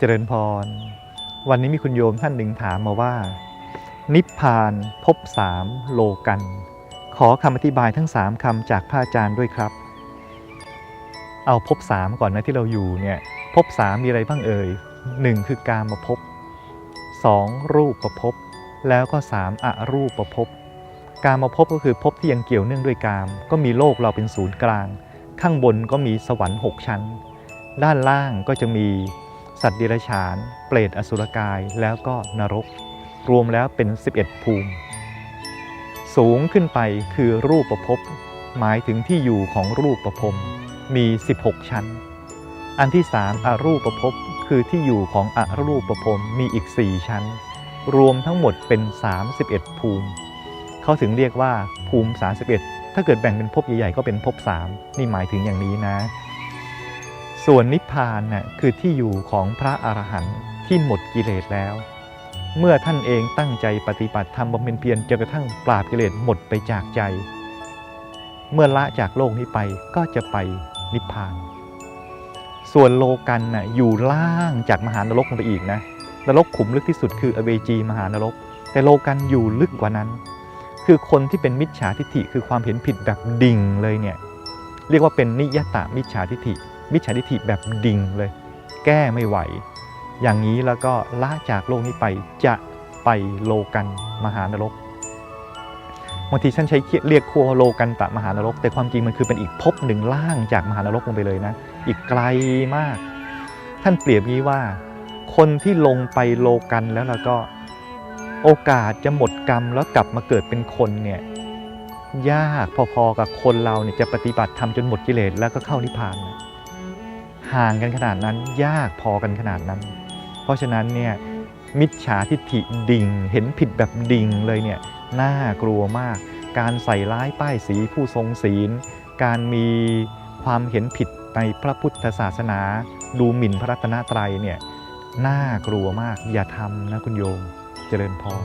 เจริญพร วันนี้มีคุณโยมท่านหนึ่งถามมาว่า นิพพานพบสามโลกัน ขอคำอธิบายทั้งสามคำจากพระอาจารย์ด้วยครับ เอาพบสามก่อนนะที่เราอยู่เนี่ยพบสามมีอะไรบ้างเอ่ยหนึ่งคือการมาพบสองรูปประพบแล้วก็สามอรูปประพบการมาพบก็คือพบที่ยังเกี่ยวเนื่องด้วยกาม ก็มีโลกเราเป็นศูนย์กลาง ข้างบนก็มีสวรรค์หกชั้น ด้านล่างก็จะมี สัตว์เดรัจฉาน เปรตอสุรกาย แล้วก็นรก รวมแล้วเป็น 11 ภูมิ สูงขึ้นไปคือรูปประพบหมายถึงที่อยู่ของรูปประพรมมี 16 ชั้น อันที่3อรูปประพบคือที่อยู่ของอรูปประพรมมีอีก 4 ชั้น รวมทั้งหมดเป็น 31 ภูมิ เขาถึงเรียกว่าภูมิ 31 ถ้าเกิดแบ่งเป็นภพใหญ่ๆก็เป็นภพ3นี่หมายถึงอย่างนี้นะ ส่วนนิพพานน่ะคือที่อยู่ของพระอรหันต์ที่หมดกิเลสแล้ว เมื่อท่านเองตั้งใจปฏิบัติทำบำเพ็ญเพียรจนกระทั่งปราบกิเลสหมดไปจากใจ เมื่อละจากโลกนี้ไปก็จะไปนิพพาน ส่วนโลกันน่ะอยู่ล่างจากมหานรกลงไปอีกนะนรกขุมลึกที่สุดคืออเวจีมหานรก แต่โลกันอยู่ลึกกว่านั้น คือคนที่เป็นมิจฉาทิฏฐิคือความเห็นผิดแบบดิ่งเลยเนี่ยเรียกว่าเป็นนิยตามิจฉาทิฏฐิ มิจฉาทิฏฐิแบบดิ่งเลย แก้ไม่ไหว อย่างนี้แล้วก็ละจากโลกนี้ไปจะไปโลกันมหานรกบางทีฉันใช้เรียกครัวโลกันตะมหานรก แต่ความจริงมันคือเป็นอีกภพหนึ่งล่างจากมหานรกลงไปเลยนะ อีกไกลมาก ท่านเปรียบงี้ว่า คนที่ลงไปโลกันแล้วแล้วก็โอกาสจะหมดกรรมแล้วกลับมาเกิดเป็นคนเนี่ยยากพอๆกับคนเราเนี่ยจะปฏิบัติทำจนหมดกิเลสแล้วก็เข้านิพพานนะ ห่างกันขนาดนั้นยากพอกันขนาดนั้น เพราะฉะนั้นเนี่ยมิจฉาทิฏฐิดิ่งเห็นผิดแบบดิ่งเลยเนี่ยน่ากลัวมาก การใส่ร้ายป้ายสีผู้ทรงศีล การมีความเห็นผิดในพระพุทธศาสนา ดูหมิ่นพระรัตนตรัยเนี่ยน่ากลัวมากอย่าทำนะคุณโยมเจริญพร